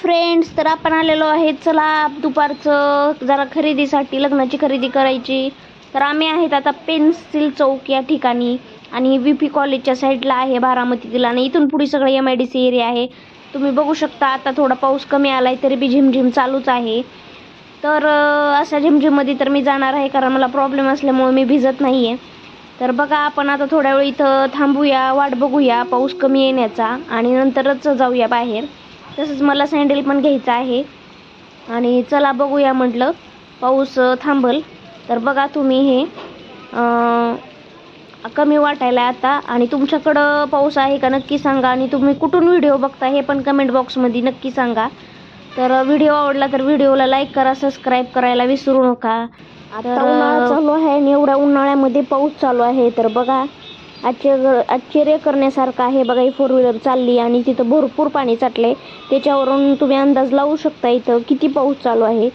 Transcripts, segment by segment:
Friends तर आपण आलेलो आहे चला दुपारचं जरा खरेदीसाठी लग्नाची खरेदी करायची. तर आम्ही आहेत आता पेन्सिल चौक या ठिकाणी. आणि व्ही पी कॉलेजच्या साईडला आहे बारामतीतील आणि इथून पुढे सगळं M I D C area आहे. तुम्ही बघू शकता आता थोडा पाऊस कमी आला आहे तरी बी झिमझिम चालूच आहे. तर अशा झिमझिममध्ये तर मी जाणार आहे कारण मला प्रॉब्लेम असल्यामुळे मी भिजत नाही आहे तर बघा आपण आता थोड्या वेळ इथं थांबूया वाट बघूया पाऊस कमी येण्याचा. आणि नंतरच जाऊया बाहेर. तसंच मला सँडल पण घ्यायचं आहे. आणि चला बघूया म्हटलं पाऊस थांबल. तर बघा तुम्ही हे अं, कमी वाटायला आता. आणि तुमच्याकडं पाऊस आहे का नक्की सांगा. आणि तुम्ही कुठून व्हिडिओ बघता हे पण कमेंट बॉक्समध्ये नक्की सांगा. तर व्हिडिओ आवडला तर व्हिडिओला लाईक करा सबस्क्राईब करायला विसरू नका. आता उन्हाळा चालू आहे आणि एवढ्या उन्हाळ्यामध्ये पाऊस चालू आहे. तर बघा आश्चर्य आश्चर्य करण्यासारखं आहे. बघा ही फोर व्हीलर चालली आणि तिथं भरपूर पाणी चाटलं आहे त्याच्यावरून तुम्ही अंदाज लावू शकता इथं किती पाऊस चालू आहे.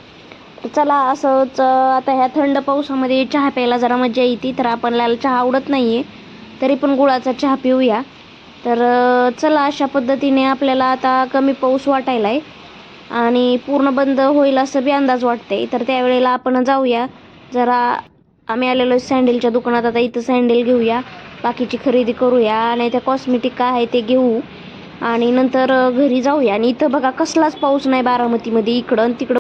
चला असंच आता ह्या थंड पावसामध्ये चहा प्यायला जरा मजा येते तर आपल्याला चहा आवडत नाही आहे तरी पण गुळाचा चहा पिऊया. तर चला अशा पद्धतीने आपल्याला आता कमी पाऊस वाटायला आहे आणि पूर्ण बंद होईल असं बी अंदाज वाटते तर त्यावेळेला आपण जाऊया. जरा आम्ही आलेलो सँडलच्या दुकानात. आता इथं सँडल घेऊया. बाकीची खरेदी करूया आणि त्या कॉस्मेटिक काय आहे ते घेऊ. आणि नंतर घरी जाऊया. आणि इथं बघा कसलाच पाऊस नाही बारामतीमध्ये. इकडं तिकडं